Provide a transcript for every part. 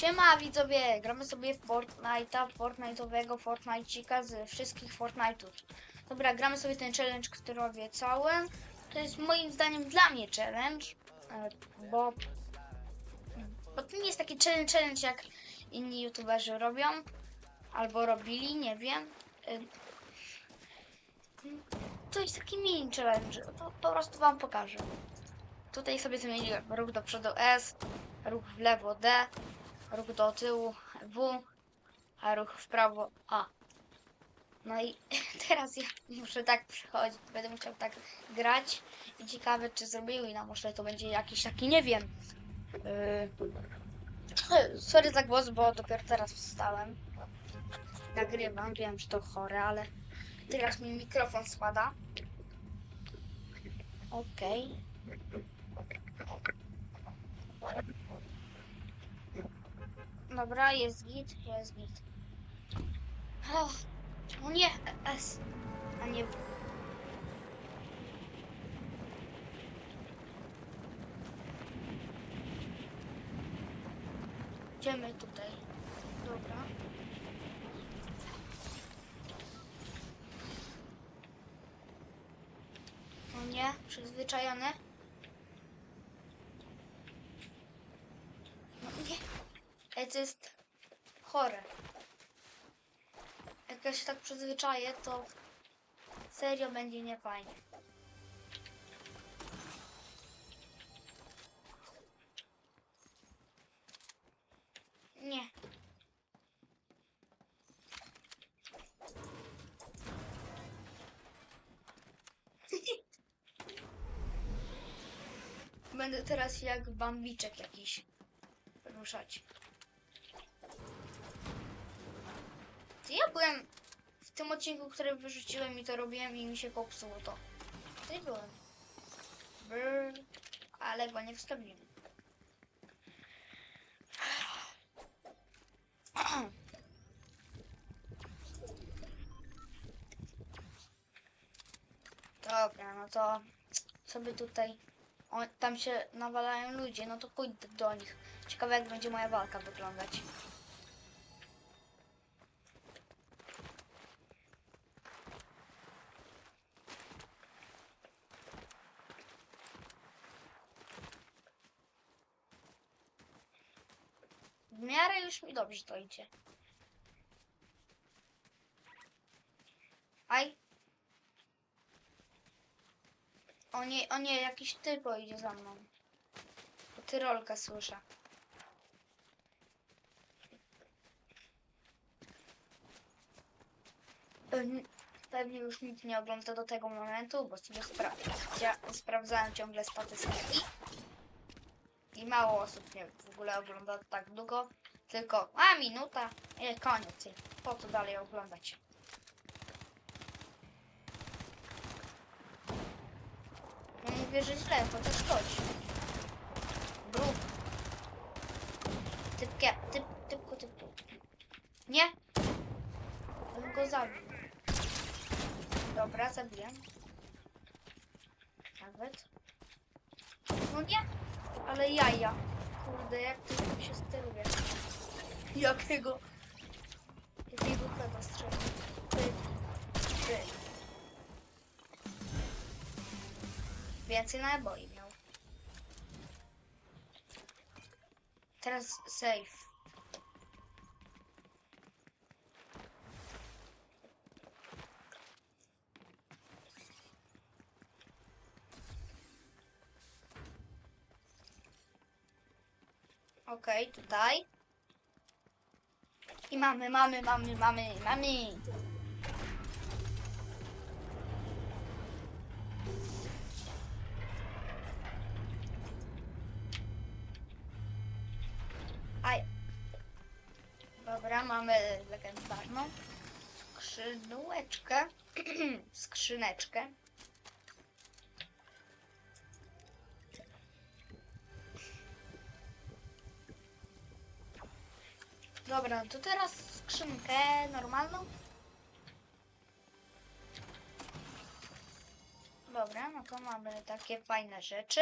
Siema widzowie, gramy sobie w Fortnite'a, Fortnite'owego Fortnite'cika z wszystkich Fortnite'ów. Dobra, gramy sobie ten challenge, który obiecałem. To jest moim zdaniem dla mnie challenge, bo, bo to nie jest taki challenge, challenge jak inni youtuberzy robią, albo robili, nie wiem. To jest taki mini challenge, to po prostu wam pokażę. Tutaj sobie zmieniłem ruch do przodu S, ruch w lewo D, ruch do tyłu W, a ruch w prawo A. No i teraz ja muszę tak przychodzić, będę musiał tak grać i ciekawe czy zrobił i na może to będzie jakiś taki, nie wiem. Yy... Sorry za głos, bo dopiero teraz wstałem. Nagrywam, wiem, że to chore, ale teraz mi mikrofon spada. Okej. Dobra, jest git, jest git. O, o nie, S, a nie W. Idziemy tutaj. Dobra. O nie, przyzwyczajone. No nie. Ej, to jest chore. Jak ja się tak przyzwyczaję, to serio będzie niefajnie. Nie. Będę teraz jak bambiczek jakiś ruszać. Ja byłem w tym odcinku, który wyrzuciłem i to robiłem i mi się popsuło to. Ty byłem. Brr, ale go nie wstawiłem. Dobra, no to sobie tutaj. O, tam się nawalają ludzie, no to pójdę do nich. Ciekawe jak będzie moja walka wyglądać. W miarę już mi dobrze to idzie. Aj. O nie, o nie, jakiś typo idzie za mną. To Tyrolka słyszę. Pewnie, pewnie już nikt nie ogląda do tego momentu, bo sobie spra ja sprawdzałem ciągle statystyki. I mało osób mnie w ogóle ogląda tak długo. Tylko, a minuta, i koniec. Po co dalej oglądać? Ja mówię, że źle, chociaż chodź. Bruk. Typkie, typ, typku, typku. Nie? Bym go zabił. Dobra, zabiłem. Nawet. No nie, ale jaja. Kurde, jak ty się steruje. Jakiego? Jakiego chleba strzelił? Ty. Ty. Więcej naboi miał. Teraz save. Okej, tutaj. I mamy, mamy, mamy, mamy, mamy. Aj. Dobra, mamy legendarną skrzyneczkę. Skrzyneczkę. Dobra, to teraz skrzynkę normalną. Dobra, no to mamy takie fajne rzeczy.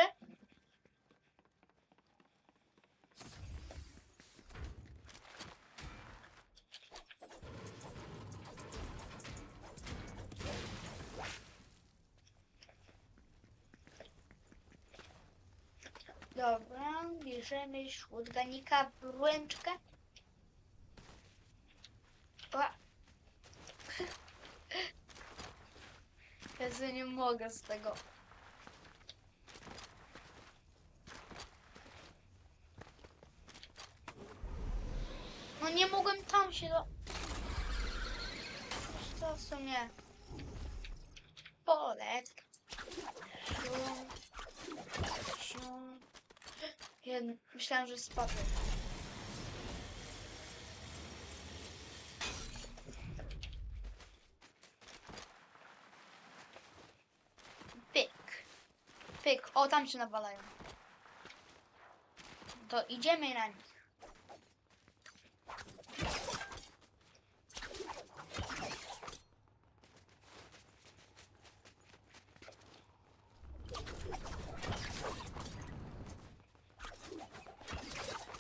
Dobra, bierzemy shotgunika, bręczkę. Mogę z tego. No nie mogłem tam się do... To w sumie... Polek. Sium. Jedno. Myślałem, że spadłem. Pyk. Pyk. O, tam się nawalają. To idziemy na nich.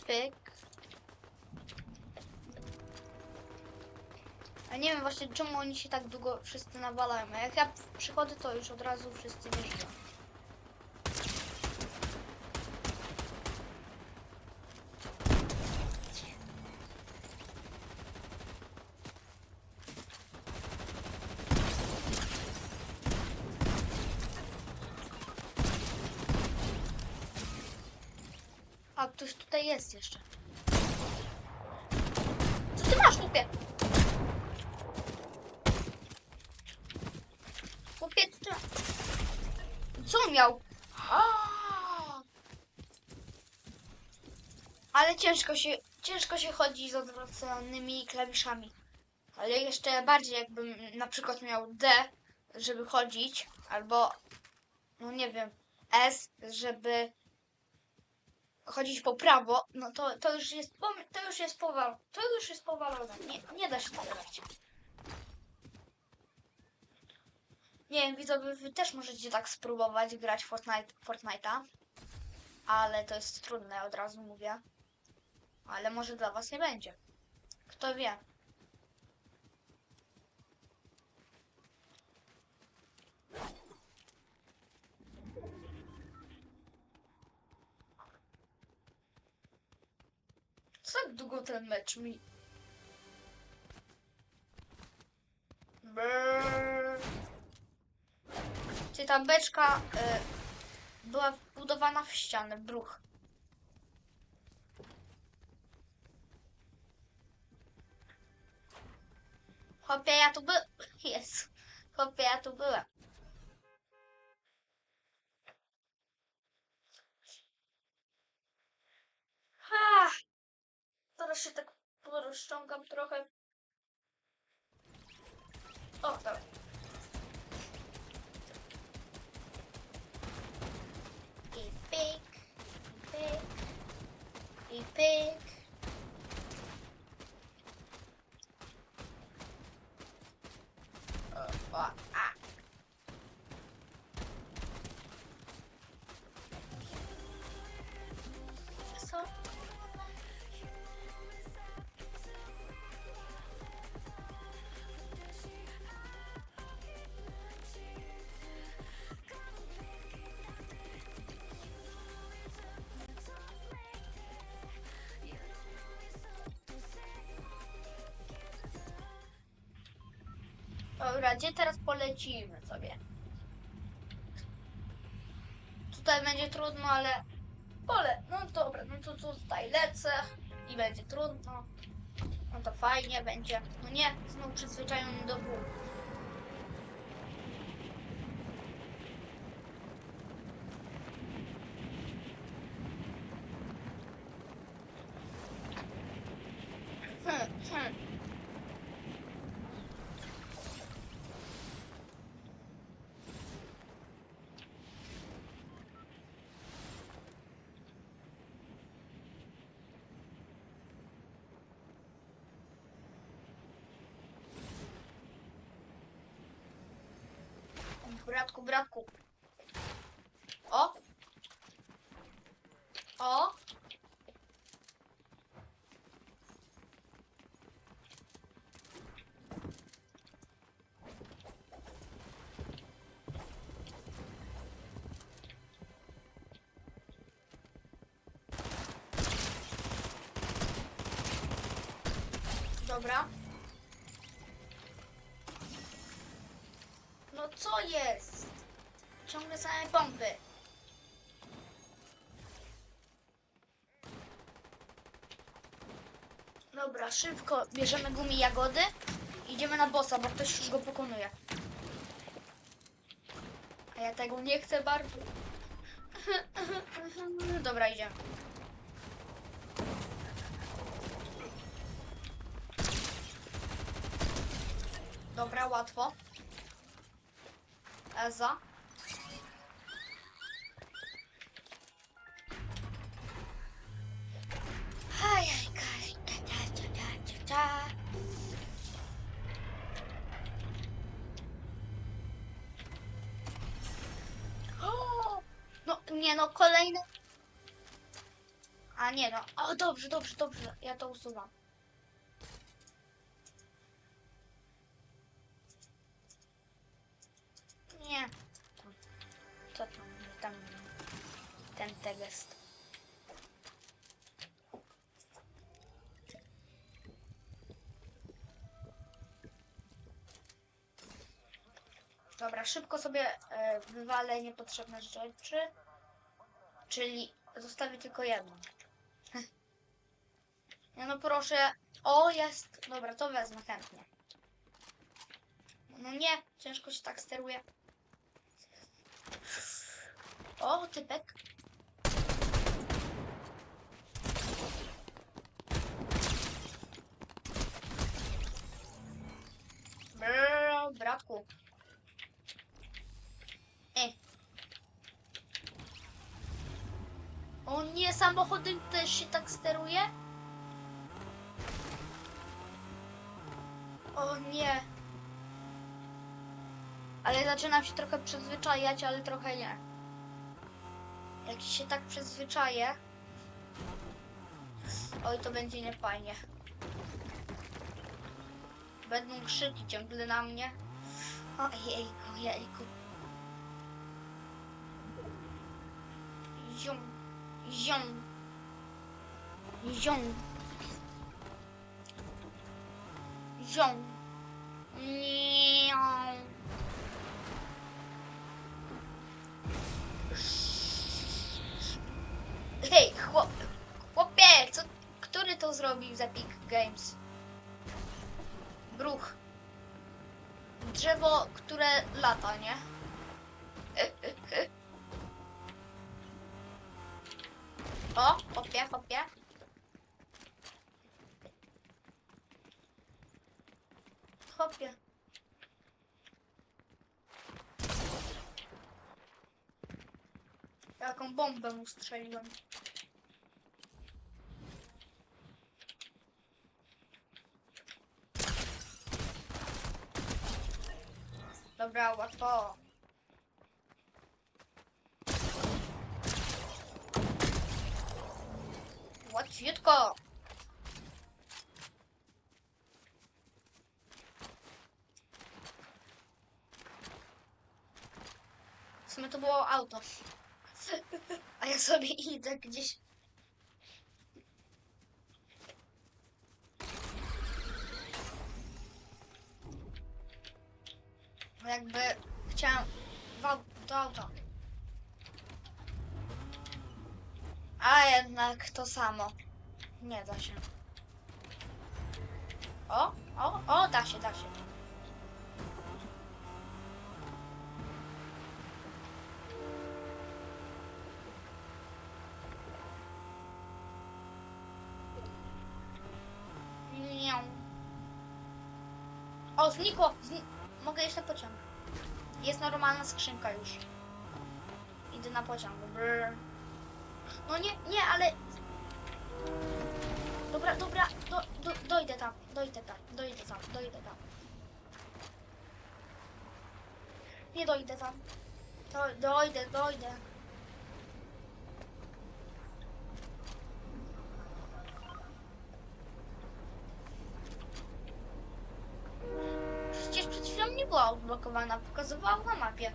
Pyk. A nie wiem właśnie czemu oni się tak długo wszyscy nawalają. A jak ja przychodzę, to już od razu wszyscy nie żyją. A ktoś tutaj jest jeszcze. Co ty masz, chłopie? Chłopie, co miał? Ale ciężko się, ciężko się chodzi z odwracanymi klawiszami. Ale jeszcze bardziej jakbym na przykład miał D, żeby chodzić, albo no nie wiem, S, żeby chodzić po prawo, no to, to już jest to już jest powalone. To już jest powalone. Nie, nie da się tak grać. Nie wiem, widzowie, wy też możecie tak spróbować grać Fortnite, Fortnite'a. Ale to jest trudne, od razu mówię. Ale może dla was nie będzie. Kto wie. Co tak długo ten mecz mi... Czy ta beczka y, była wbudowana w ścianę, bruch. Chłopie, ja tu byłem. Jest. Chłopie, ja tu byłem. Ha! Teraz się tak porozciągam trochę. O, tak. I pyk, i pyk, i pyk. O, o, a. Dobra, gdzie teraz polecimy sobie? Tutaj będzie trudno, ale pole. No dobra, no to tutaj lecę i będzie trudno. No to fajnie będzie. No nie, znowu przyzwyczajony do góry. bratku, bratku. O! O! Dobra. Co jest? Ciągle same pompy. Dobra, szybko bierzemy gumi jagody. Idziemy na bossa, bo ktoś już go pokonuje. A ja tego nie chcę bardzo. Dobra, idziemy. Dobra, łatwo. Eza. No, nie no, kolejny. A nie no, o dobrze, dobrze, dobrze, ja to usuwam. Szybko sobie e, wywalę niepotrzebne rzeczy. Czyli zostawię tylko jedną. Nie no proszę. O, jest. Dobra, to wezmę chętnie. No nie, ciężko się tak steruje. O, typek. Brrr, bratku. E. O nie, samochodem też się tak steruje? O nie. Ale zaczynam się trochę przyzwyczajać, ale trochę nie. Jak się tak przyzwyczaję. Oj, to będzie niefajnie. Będą krzyki ciągle na mnie. Ojejku, jejku. Ziom, ziom, ziom, ziom. Miau. Hej, chłop, chłopie, co, który to zrobił z Epic Games? Bruch. Drzewo, które lata, nie? Hopie. Hopie. Jaką bombę mu. Dobra, łatwo. Łatwiutko. W sumie to było auto. A ja sobie idę gdzieś. Jakby chciałam do auta. A jednak to samo. Nie da się. O, o, o, da się, da się. Miau. O, znikło! Zni Mogę na pociąg. Jest normalna skrzynka już. Idę na pociąg. No nie, nie, ale... Dobra, dobra, do, do, dojdę tam, dojdę tam, dojdę tam, dojdę tam. Nie dojdę tam. Do, dojdę, dojdę. Przecież przed chwilą nie była odblokowana, pokazywała na mapie.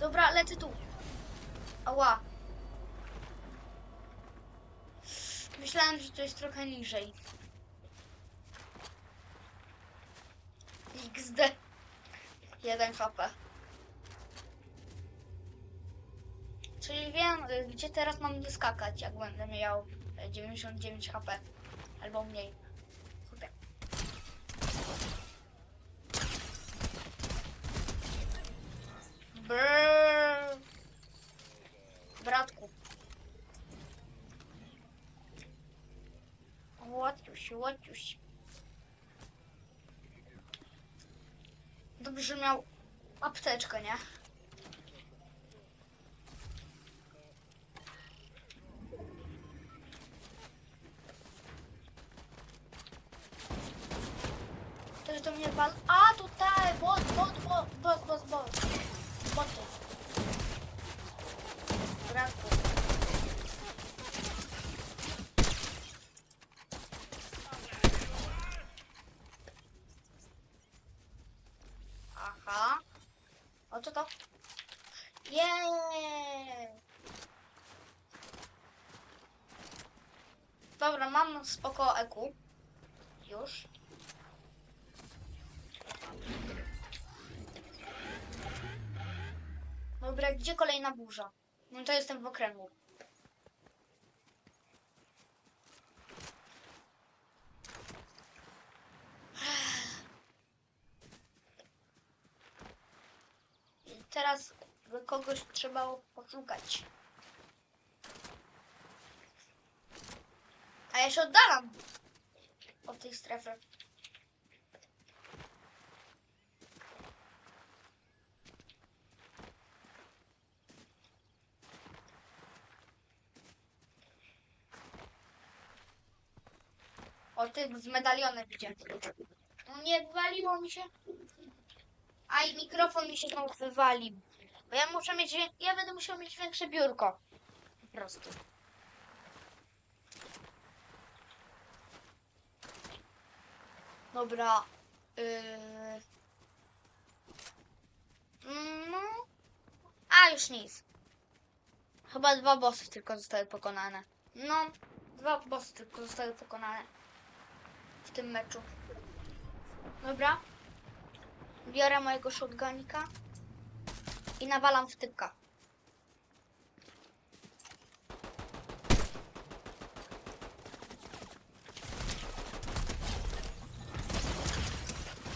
Dobra, lecę tu. Ała. Myślałem, że to jest trochę niżej. XD. 1 HP. Czyli wiem, y, gdzie teraz mam wyskakać, jak będę miał y, 99 HP. Albo mniej. Kurde. Brrr. Bratku. Łaciuś. Dobrze, miał apteczkę, nie? Ktoś do mnie wal... A, tutaj! Bot, bot, bot, bot, bot, bot. Boty. Bratku. Aha. O co to? Jeee! Dobra, mam spoko EQ. Już. Dobra, gdzie kolejna burza? No to jestem w okręgu. I teraz kogoś trzeba poszukać. A ja się oddalam od tej strefy. O, ty z medalionem idzie. No nie, wywaliło mi się. A i mikrofon mi się znowu wywalił. Bo ja muszę mieć, ja będę musiał mieć większe biurko. Po prostu. Dobra. Yy... No. A, już nic. Chyba dwa bossy tylko zostały pokonane. No, dwa bossy tylko zostały pokonane w tym meczu. Dobra. Biorę mojego shotgunika i nawalam w typka.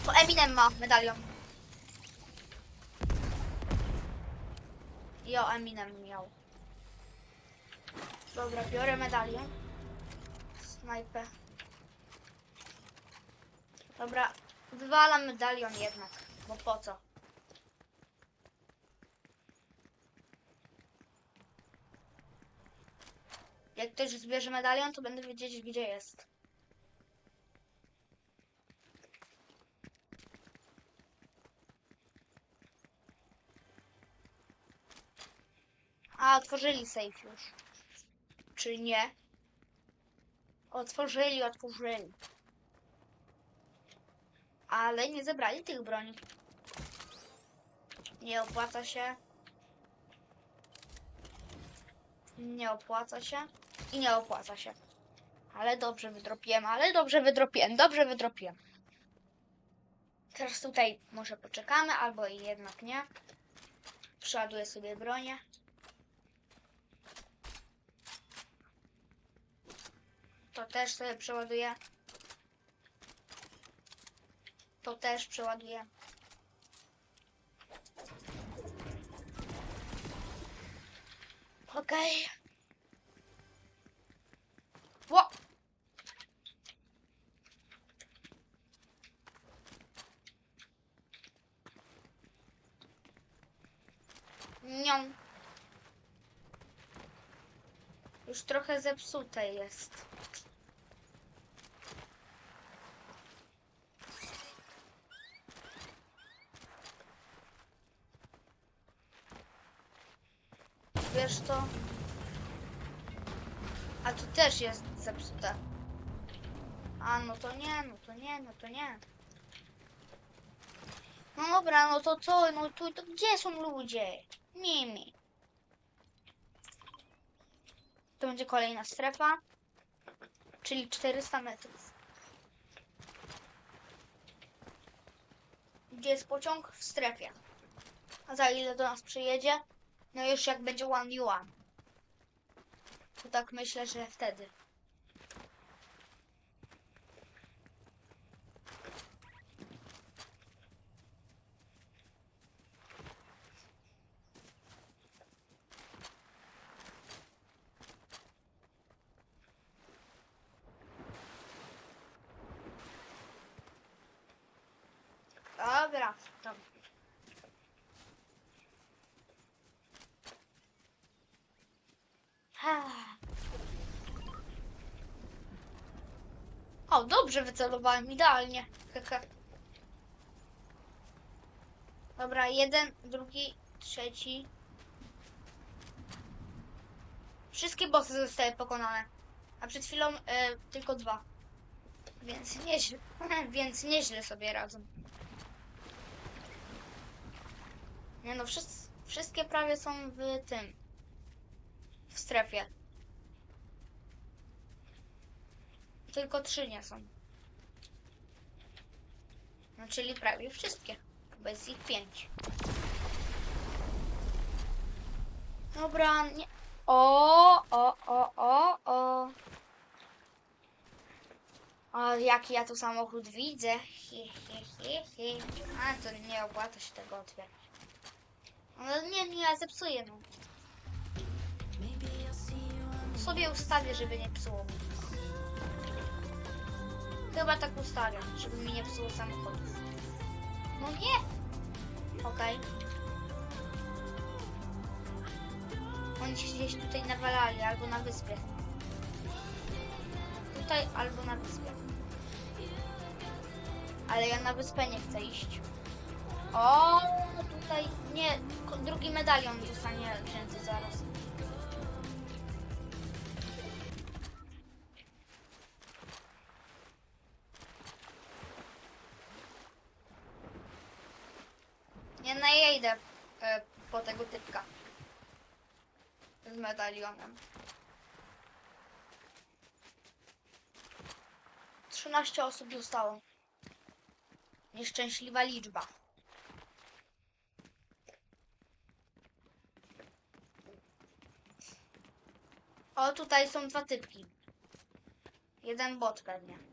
To Eminem ma medalion. Jo, Eminem miał. Dobra, biorę medalion. Snajpę. Dobra, wywalam medalion jednak, bo po co? Ktoś zbierze medalion, to będę wiedzieć, gdzie jest. A, otworzyli safe już. Czy nie? Otworzyli, otworzyli. Ale nie zebrali tych broni. Nie opłaca się. Nie opłaca się. I nie opłaca się. Ale dobrze wydropiłem, ale dobrze wydropiłem, dobrze wydropiłem. Teraz tutaj może poczekamy, albo i jednak nie. Przeładuję sobie bronię. To też sobie przeładuję. To też przeładuję. Okej. Ło! Nią. Już trochę zepsute jest. Wiesz to? A tu też jest zepsute. A no to nie, no to nie, no to nie. No dobra, no to co? No tu to gdzie są ludzie? Mimi. To będzie kolejna strefa. czyli 400 metrów. Gdzie jest pociąg? W strefie. A za ile do nas przyjedzie? No już jak będzie one one. Tak myślę, że wtedy. Dobra, dobra. Wycelowałem, idealnie. Dobra, jeden, drugi, trzeci. Wszystkie bossy zostały pokonane. A przed chwilą e, tylko dwa. Więc nieźle, więc nieźle sobie radzą. Nie no, wszys- wszystkie prawie są w tym. W strefie. Tylko trzy nie są. No czyli prawie wszystkie. Bo jest ich pięć. Dobra, nie. O, o, o, o, o. O, jaki ja tu samochód widzę. Hi. A, to nie opłaca się tego otwierać. No nie, nie, ja zepsuję, no. Sobie ustawię, żeby nie psuło mi. Chyba tak ustawiam, żeby mi nie psuło samochodów. No nie! Okej. Oni się gdzieś tutaj nawalali, albo na wyspie. Tutaj, albo na wyspie. Ale ja na wyspę nie chcę iść. O, tutaj nie, drugi medalion zostanie wzięty zaraz. Nie najedę e, po tego typka z medalionem. 13 osób zostało. Nieszczęśliwa liczba. O, tutaj są dwa typki. Jeden bot pewnie.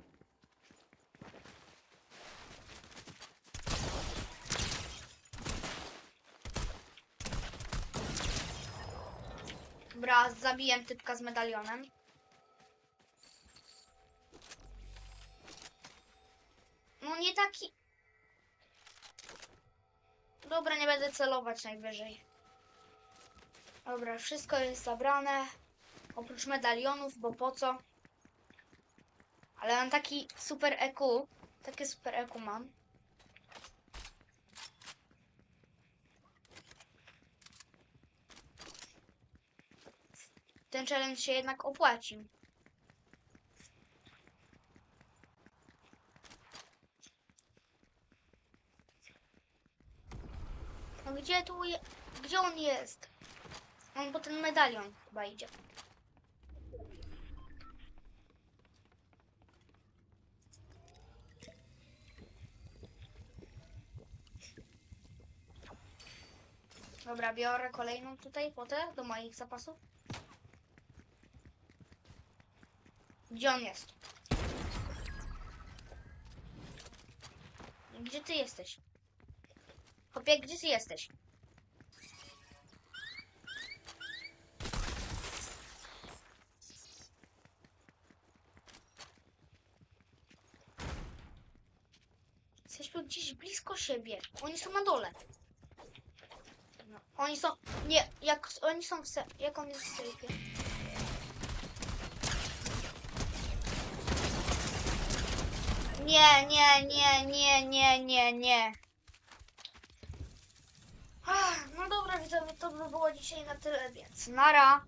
Dobra, zabiłem typka z medalionem. No nie taki... Dobra, nie będę celować najwyżej. Dobra, wszystko jest zabrane. Oprócz medalionów, bo po co? Ale mam taki super EQ. Takie super EQ mam. Ten challenge się jednak opłacił. No gdzie tu je... Gdzie on jest? On po ten medalion chyba idzie. Dobra, biorę kolejną tutaj potę do moich zapasów. Gdzie on jest? Gdzie ty jesteś? Chłopie, gdzie ty jesteś? Jesteśmy gdzieś blisko siebie. Oni są na dole. No, oni są... Nie, jak oni są w se... Jak on jest w sejfie? Nie, nie, nie, nie, nie, nie, nie. No dobra, widzowie, to by było dzisiaj na tyle, więc nara.